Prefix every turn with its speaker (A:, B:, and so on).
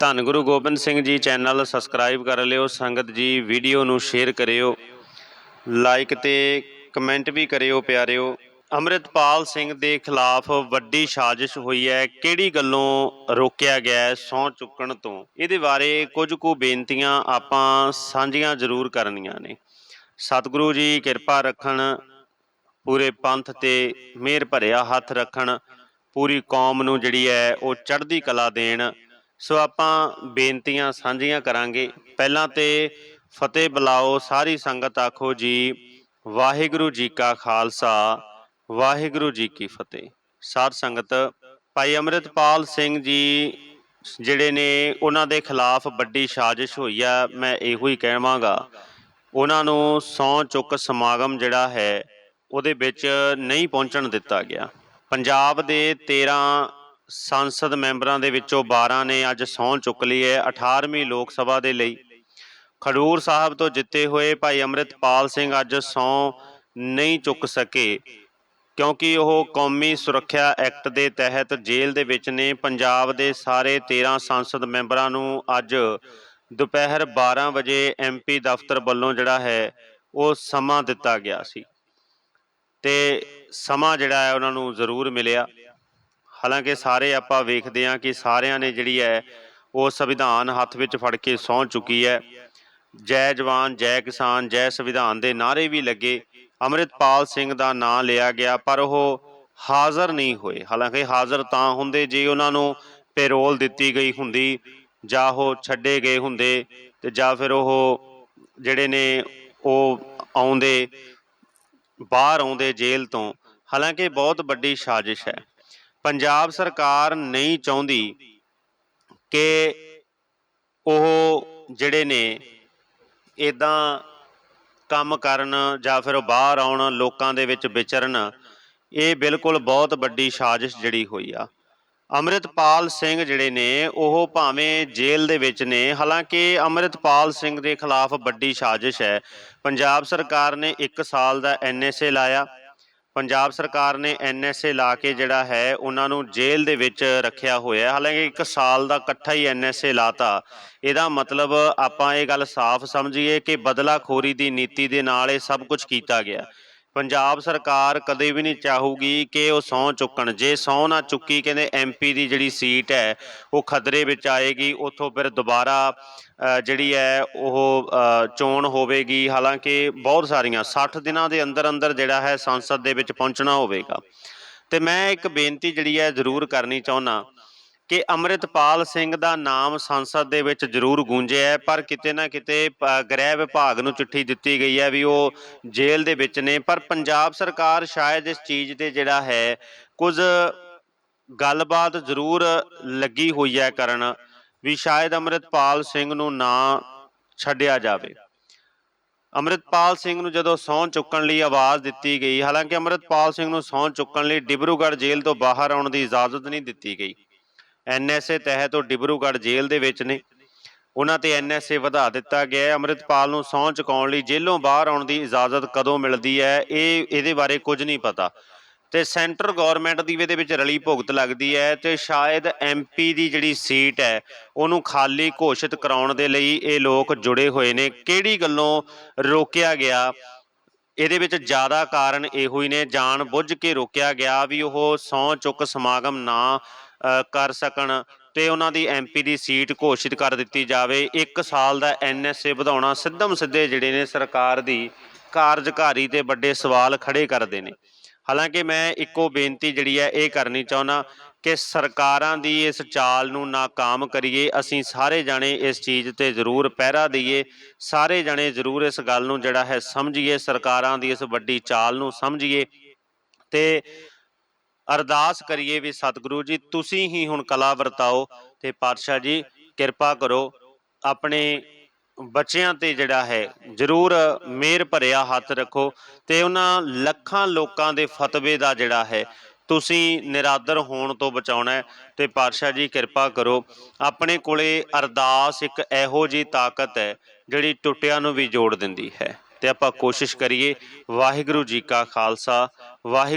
A: ਧੰਨ Guru Gobind Singh ji channel subscribe ਕਰ ਲਿਓ, ਸੰਗਤ ਜੀ ਵੀਡੀਓ ਨੂੰ ਸ਼ੇਅਰ ਕਰਿਓ, ਲਾਈਕ ਤੇ ਕਮੈਂਟ ਵੀ ਕਰਿਓ ਪਿਆਰਿਓ। ਅੰਮ੍ਰਿਤਪਾਲ ਸਿੰਘ ਦੇ ਖਿਲਾਫ ਵੱਡੀ ਸਾਜ਼ਿਸ਼ ਹੋਈ ਹੈ, ਕਿਹੜੀ ਗੱਲੋਂ ਰੋਕਿਆ ਗਿਆ ਹੈ ਸਹੁੰ ਚੁੱਕਣ ਤੋਂ? ਇਹਦੇ ਬਾਰੇ ਕੁਝ ਕੁ ਬੇਨਤੀਆਂ ਆਪਾਂ ਸਾਂਝੀਆਂ ਜ਼ਰੂਰ ਕਰਨੀਆਂ ਨੇ। ਸਤਿਗੁਰੂ ਜੀ, ਕਿਰਪਾ ਰੱਖਣ, ਪੂਰੇ ਪੰਥ ਤੇ ਮਿਹਰ ਭਰਿਆ ਹੱਥ ਰੱਖਣ, ਪੂਰੀ ਕੌਮ ਨੂੰ ਜਿਹੜੀ ਹੈ ਉਹ ਚੜ੍ਹਦੀ ਕਲਾ ਦੇਣ ਸੋ ਆਪਾਂ ਬੇਨਤੀਆਂ ਸਾਂਝੀਆਂ ਕਰਾਂਗੇ। ਪਹਿਲਾਂ ਤੇ ਫਤਿਹ ਬੁਲਾਓ, ਸਾਰੀ ਸੰਗਤ ਆਖੋ ਜੀ, ਵਾਹਿਗੁਰੂ ਜੀ ਕਾ ਖਾਲਸਾ, ਵਾਹਿਗੁਰੂ ਜੀ ਕੀ ਫਤਿਹ। ਸਾਧ ਸੰਗਤ, ਭਾਈ ਅੰਮ੍ਰਿਤਪਾਲ ਸਿੰਘ ਜੀ ਜਿਹੜੇ ਨੇ, ਉਹਨਾਂ ਦੇ ਖਿਲਾਫ ਵੱਡੀ ਸਾਜ਼ਿਸ਼ ਹੋਈ ਆ, ਮੈਂ ਇਹੋ ਹੀ ਕਹਿਵਾਂਗਾ। ਉਹਨਾਂ ਨੂੰ ਸੌ ਚੁੱਕ ਸਮਾਗਮ ਜਿਹੜਾ ਹੈ, ਉਹਦੇ ਵਿੱਚ ਨਹੀਂ ਪਹੁੰਚਣ ਦਿੱਤਾ ਗਿਆ। ਪੰਜਾਬ ਦੇ 13 ਸੰਸਦ ਮੈਂਬਰਾਂ ਦੇ ਵਿੱਚੋਂ 12 ਨੇ ਅੱਜ ਸਹੁੰ ਚੁੱਕ ਲਈ ਹੈ। 18ਵੀਂ ਲੋਕ ਸਭਾ ਦੇ ਲਈ ਖਡੂਰ ਸਾਹਿਬ ਤੋਂ ਜਿੱਤੇ ਹੋਏ ਭਾਈ ਅੰਮ੍ਰਿਤਪਾਲ ਸਿੰਘ ਅੱਜ ਸਹੁੰ ਨਹੀਂ ਚੁੱਕ ਸਕੇ, ਕਿਉਂਕਿ ਉਹ ਕੌਮੀ ਸੁਰੱਖਿਆ ਐਕਟ ਦੇ ਤਹਿਤ ਜੇਲ੍ਹ ਦੇ ਵਿੱਚ ਨੇ। ਪੰਜਾਬ ਦੇ ਸਾਰੇ 13 ਸੰਸਦ ਮੈਂਬਰਾਂ ਨੂੰ ਅੱਜ ਦੁਪਹਿਰ 12 ਵਜੇ ਐਮਪੀ ਦਫ਼ਤਰ ਵੱਲੋਂ ਜਿਹੜਾ ਹੈ, ਉਹ ਸਮਾਂ ਦਿੱਤਾ ਗਿਆ ਸੀ। ਤੇ ਸਮਾਂ ਜਿਹੜਾ ਹੈ, ਉਹਨਾਂ ਨੂੰ ਜ਼ਰੂਰ ਮਿਲਿਆ। ਹਾਲਾਂਕਿ ਸਾਰੇ ਆਪਾਂ ਵੇਖਦੇ ਹਾਂ ਕਿ ਸਾਰਿਆਂ ਨੇ ਜਿਹੜੀ ਹੈ, ਉਹ ਸੰਵਿਧਾਨ ਹੱਥ ਵਿੱਚ ਫੜ ਕੇ ਸਹੁੰ ਚੁੱਕੀ ਹੈ। ਜੈ ਜਵਾਨ, ਜੈ ਕਿਸਾਨ, ਜੈ ਸੰਵਿਧਾਨ ਦੇ ਨਾਅਰੇ ਵੀ ਲੱਗੇ। ਅੰਮ੍ਰਿਤਪਾਲ ਸਿੰਘ ਦਾ ਨਾਂ ਲਿਆ ਗਿਆ, ਪਰ ਉਹ ਹਾਜ਼ਰ ਨਹੀਂ ਹੋਏ। ਹਾਲਾਂਕਿ ਹਾਜ਼ਰ ਤਾਂ ਹੁੰਦੇ ਜੇ ਉਹਨਾਂ ਨੂੰ ਪੈਰੋਲ ਦਿੱਤੀ ਗਈ ਹੁੰਦੀ, ਜਾਂ ਉਹ ਛੱਡੇ ਗਏ ਹੁੰਦੇ, ਤੇ ਜਾਂ ਫਿਰ ਉਹ ਜਿਹੜੇ ਨੇ, ਉਹ ਆਉਂਦੇ, ਬਾਹਰ ਆਉਂਦੇ ਜੇਲ੍ਹ ਤੋਂ। ਹਾਲਾਂਕਿ ਬਹੁਤ ਵੱਡੀ ਸਾਜ਼ਿਸ਼ ਹੈ। ਪੰਜਾਬ ਸਰਕਾਰ ਨਹੀਂ ਚਾਹੁੰਦੀ ਕਿ ਉਹ ਜਿਹੜੇ ਨੇ ਇਦਾਂ ਕੰਮ ਕਰਨ ਜਾਂ ਫਿਰ ਉਹ ਬਾਹਰ ਆਉਣ, ਲੋਕਾਂ ਦੇ ਵਿੱਚ ਵਿਚਰਨ, ਇਹ ਬਿਲਕੁਲ ਬਹੁਤ ਵੱਡੀ ਸਾਜ਼ਿਸ਼ ਜਿਹੜੀ ਹੋਈ ਆ। ਅੰਮ੍ਰਿਤਪਾਲ ਸਿੰਘ ਜਿਹੜੇ ਨੇ, ਉਹ ਭਾਵੇਂ ਜੇਲ੍ਹ ਦੇ ਵਿੱਚ ਨੇ, ਹਾਲਾਂਕਿ ਅੰਮ੍ਰਿਤਪਾਲ ਸਿੰਘ ਦੇ ਖਿਲਾਫ ਵੱਡੀ ਸਾਜ਼ਿਸ਼ ਹੈ। ਪੰਜਾਬ ਸਰਕਾਰ ਨੇ 1 ਸਾਲ ਦਾ ਐਨਐਸਏ ਲਾਇਆ। ਪੰਜਾਬ ਸਰਕਾਰ ਨੇ ਐਨਐਸਏ ਲਾ ਕੇ ਜਿਹੜਾ ਹੈ, ਉਹਨਾਂ ਨੂੰ ਜੇਲ੍ਹ ਦੇ ਵਿੱਚ ਰੱਖਿਆ ਹੋਇਆ ਹਾਲਾਂਕਿ 1 ਸਾਲ ਦਾ ਇਕੱਠਾ ਹੀ ਐਨਐਸਏ ਲਾਤਾ। ਇਹਦਾ ਮਤਲਬ ਆਪਾਂ ਇਹ ਗੱਲ ਸਾਫ਼ ਸਮਝੀਏ ਕਿ ਬਦਲਾਖੋਰੀ ਦੀ ਨੀਤੀ ਦੇ ਨਾਲ ਇਹ ਸਭ ਕੁਝ ਕੀਤਾ ਗਿਆ। ਪੰਜਾਬ ਸਰਕਾਰ ਕਦੇ ਵੀ ਨਹੀਂ ਚਾਹੂਗੀ ਕਿ ਉਹ ਸਹੁੰ ਚੁੱਕਣ। ਜੇ ਸਹੁੰ ਨਾ ਚੁੱਕੀ, ਕਹਿੰਦੇ ਐਮਪੀ ਦੀ ਜਿਹੜੀ ਸੀਟ ਹੈ, ਉਹ ਖਤਰੇ ਵਿੱਚ ਆਏਗੀ, ਉੱਥੋਂ ਫਿਰ ਦੁਬਾਰਾ ਜਿਹੜੀ ਹੈ, ਉਹ ਚੋਣ ਹੋਵੇਗੀ। ਹਾਲਾਂਕਿ ਬਹੁਤ ਸਾਰੀਆਂ 60 ਦਿਨਾਂ ਦੇ ਅੰਦਰ ਅੰਦਰ ਜਿਹੜਾ ਹੈ ਸੰਸਦ ਦੇ ਵਿੱਚ ਪਹੁੰਚਣਾ ਹੋਵੇਗਾ। ਤੇ ਮੈਂ ਇੱਕ ਬੇਨਤੀ ਜਿਹੜੀ ਹੈ ਜ਼ਰੂਰ ਕਰਨੀ ਚਾਹੁੰਦਾ। ਕਿ ਅੰਮ੍ਰਿਤਪਾਲ ਸਿੰਘ ਦਾ ਨਾਮ ਸੰਸਦ ਦੇ ਵਿੱਚ ਜ਼ਰੂਰ ਗੂੰਜਿਆ ਹੈ, ਪਰ ਕਿਤੇ ਨਾ ਕਿਤੇ ਗ੍ਰਹਿ ਵਿਭਾਗ ਨੂੰ ਚਿੱਠੀ ਦਿੱਤੀ ਗਈ ਹੈ ਵੀ ਉਹ ਜੇਲ੍ਹ ਦੇ ਵਿੱਚ ਨੇ। ਪਰ ਪੰਜਾਬ ਸਰਕਾਰ ਸ਼ਾਇਦ ਇਸ ਚੀਜ਼ ਤੇ ਜਿਹੜਾ ਹੈ, ਕੁਝ ਗੱਲਬਾਤ ਜ਼ਰੂਰ ਲੱਗੀ ਹੋਈ ਹੈ ਕਰਨ ਵੀ ਸ਼ਾਇਦ ਅੰਮ੍ਰਿਤਪਾਲ ਸਿੰਘ ਨੂੰ ਨਾ ਛੱਡਿਆ ਜਾਵੇ। ਅੰਮ੍ਰਿਤਪਾਲ ਸਿੰਘ ਨੂੰ ਜਦੋਂ ਸਹੁੰ ਚੁੱਕਣ ਲਈ ਆਵਾਜ਼ ਦਿੱਤੀ ਗਈ, ਹਾਲਾਂਕਿ ਅੰਮ੍ਰਿਤਪਾਲ ਸਿੰਘ ਨੂੰ ਸਹੁੰ ਚੁੱਕਣ ਲਈ ਡਿਬਰੂਗੜ੍ਹ ਜੇਲ੍ਹ ਤੋਂ ਬਾਹਰ ਆਉਣ ਦੀ ਇਜਾਜ਼ਤ ਨਹੀਂ ਦਿੱਤੀ ਗਈ। ਐਨਐਸਏ ਤਹਿਤ ਉਹ ਡਿਬਰੂਗੜ੍ਹ ਜੇਲ੍ਹ ਦੇ ਵਿੱਚ ਨੇ। ਉਹਨਾਂ ਤੇ ਐਨਐਸਏ ਵਧਾ ਦਿੱਤਾ ਗਿਆ ਹੈ। ਅੰਮ੍ਰਿਤਪਾਲ ਨੂੰ ਸਹੁੰ ਚੁਕਾਉਣ ਲਈ ਜੇਲ੍ਹੋਂ ਬਾਹਰ ਆਉਣ ਦੀ ਇਜਾਜ਼ਤ ਕਦੋਂ ਮਿਲਦੀ ਹੈ, ਇਹ ਇਹਦੇ ਬਾਰੇ ਕੁਝ ਨਹੀਂ ਪਤਾ। ਤੇ ਸੈਂਟਰ ਗਵਰਨਮੈਂਟ ਦੀ ਵੀ ਇਹਦੇ ਵਿੱਚ ਰਲੀ ਭੁਗਤ ਲੱਗਦੀ ਹੈ ਤੇ ਸ਼ਾਇਦ ਐਮਪੀ ਦੀ ਜਿਹੜੀ ਸੀਟ ਹੈ, ਉਹਨੂੰ ਖਾਲੀ ਘੋਸ਼ਿਤ ਕਰਾਉਣ ਦੇ ਲਈ ਇਹ ਲੋਕ ਜੁੜੇ ਹੋਏ ਨੇ। ਕਿਹੜੀ ਗੱਲੋਂ ਰੋਕਿਆ ਗਿਆ? ਇਹਦੇ ਵਿੱਚ ਜ਼ਿਆਦਾ ਕਾਰਨ ਇਹੋ ਹੀ ਨੇ। ਜਾਣ ਬੁੱਝ ਕੇ ਰੋਕਿਆ ਗਿਆ ਵੀ ਉਹ ਸਹੁੰ ਚੁੱਕ ਸਮਾਗਮ ਨਾ ਕਰ ਸਕਣ ਤੇ ਉਹਨਾਂ ਦੀ ਐਮਪੀ ਦੀ ਸੀਟ ਘੋਸ਼ਿਤ ਕਰ ਦਿੱਤੀ ਜਾਵੇ। 1 ਸਾਲ ਦਾ ਐਨਐਸਏ ਵਧਾਉਣਾ ਸਿੱਧਮ ਸਿੱਧੇ ਜਿਹੜੇ ਨੇ ਸਰਕਾਰ ਦੀ ਕਾਰਜਕਾਰੀ ਤੇ ਵੱਡੇ ਸਵਾਲ ਖੜੇ ਕਰਦੇ ਨੇ। ਹਾਲਾਂਕਿ ਮੈਂ ਇੱਕੋ ਬੇਨਤੀ ਜਿਹੜੀ ਹੈ ਇਹ ਕਰਨੀ ਚਾਹੁੰਦਾ ਕਿ ਸਰਕਾਰਾਂ ਦੀ ਇਸ ਚਾਲ ਨੂੰ ਨਾਕਾਮ ਕਰੀਏ। ਅਸੀਂ ਸਾਰੇ ਜਾਣੇ ਇਸ ਚੀਜ਼ ਤੇ ਜ਼ਰੂਰ ਪਹਿਰਾ ਦਈਏ। ਸਾਰੇ ਜਾਣੇ ਜ਼ਰੂਰ ਇਸ ਗੱਲ ਨੂੰ ਜਿਹੜਾ ਹੈ ਸਮਝੀਏ। ਸਰਕਾਰਾਂ ਦੀ ਇਸ ਵੱਡੀ ਚਾਲ ਨੂੰ ਸਮਝੀਏ ਤੇ ਅਰਦਾਸ ਕਰੀਏ ਵੀ ਸਤਿਗੁਰੂ ਜੀ, ਤੁਸੀਂ ਹੀ ਹੁਣ ਕਲਾ ਵਰਤਾਓ ਤੇ ਪਾਤਸ਼ਾਹ ਜੀ, ਕਿਰਪਾ ਕਰੋ, ਆਪਣੇ ਬੱਚਿਆਂ ਤੇ ਜਿਹੜਾ ਹੈ, ਜ਼ਰੂਰ ਮਿਹਰ ਭਰਿਆ ਹੱਥ ਰੱਖੋ ਤੇ ਉਹਨਾਂ ਲੱਖਾਂ ਲੋਕਾਂ ਦੇ ਫਤਵੇ ਦਾ ਜਿਹੜਾ ਹੈ, ਤੁਸੀਂ ਨਿਰਾਦਰ ਹੋਣ ਤੋਂ ਬਚਾਉਣਾ ਹੈ ਤੇ ਪਾਤਸ਼ਾਹ ਜੀ, ਕਿਰਪਾ ਕਰੋ, ਆਪਣੇ ਕੋਲੇ ਅਰਦਾਸ ਇੱਕ ਇਹੋ ਜੀ ਤਾਕਤ ਹੈ, ਜਿਹੜੀ ਟੁੱਟਿਆਂ ਨੂੰ ਵੀ ਜੋੜ ਦਿੰਦੀ ਹੈ ਤੇ ਆਪਾਂ ਕੋਸ਼ਿਸ਼ ਕਰੀਏ, ਵਾਹਿਗੁਰੂ ਜੀ ਕਾ ਖਾਲਸਾ ਵਾਹਿਗੁਰੂ